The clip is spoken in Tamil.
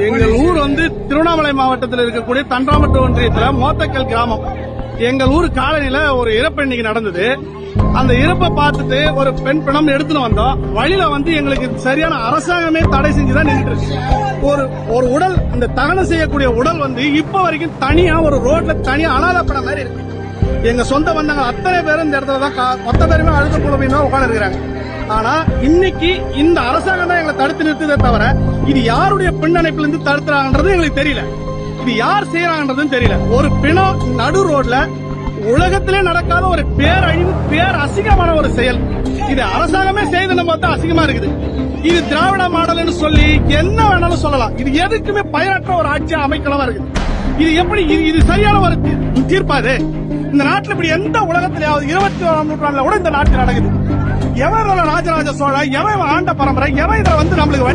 வந்து திருவண்ணாமலை மாவட்டத்தில் இருக்கக்கூடிய தன்றாமட்டு ஒன்றியத்துல மோத்தக்கல் கிராமம். எங்கள் ஊர் காலனில ஒரு இறப்பு இன்னைக்கு நடந்தது. அந்த இறப்பை பார்த்துட்டு ஒரு பெண் பிணம் எடுத்துட்டு வந்தோம். வழியில வந்து எங்களுக்கு சரியான அரசாங்கமே தடை செஞ்சுதான் நின்றுட்டு இருக்கு. ஒரு ஒரு உடல் இந்த தகனம் செய்யக்கூடிய உடல் வந்து இப்ப வரைக்கும் தனியா ஒரு ரோட்ல தனியா அனாத படம் மாதிரி இருக்கு. எங்க சொந்த பந்தங்க அத்தனை பேரும் இந்த இடத்துல தான் மொத்த பேருமே அழுத குழுமையினா உட்கார்ந்து இருக்கிறாங்க ஆனா இன்னைக்கு இந்த அரசாங்கம் தான் எங்களை தடுத்து நிறுத்துதே தவிர இது யாருடைய பின்னணைப்புல இருந்து தடுத்துறாங்கன்றது எங்களுக்கு தெரியல. இது யார் செய்யறாங்கன்றதும் தெரியல. ஒரு பிணம் நடு ரோட்ல உலகத்திலே நடக்காத ஒரு பேரழிவு பேர் அசிங்கமான ஒரு செயல். இது அரசாங்கமே செய்து நம்ம பார்த்தா அசிங்கமா இருக்குது. இது திராவிட மாடல்னு சொல்லி என்ன வேணாலும் சொல்லலாம். இது எதுக்குமே பயனற்ற ஒரு ஆட்சியா அமைக்கலாம் இருக்குது. இது எப்படி இது இது சரியான ஒரு தீ- இந்த நாட்டில் இப்படி எந்த உலகத்திலேயாவது இருபத்தி ஓராம் நூற்றாண்டுல கூட இந்த நாட்டில் நடக்குது. ராஜராஜ சோழ எவன் ஆண்ட பரம்பரை எவன் இதுல வந்து நம்மளுக்கு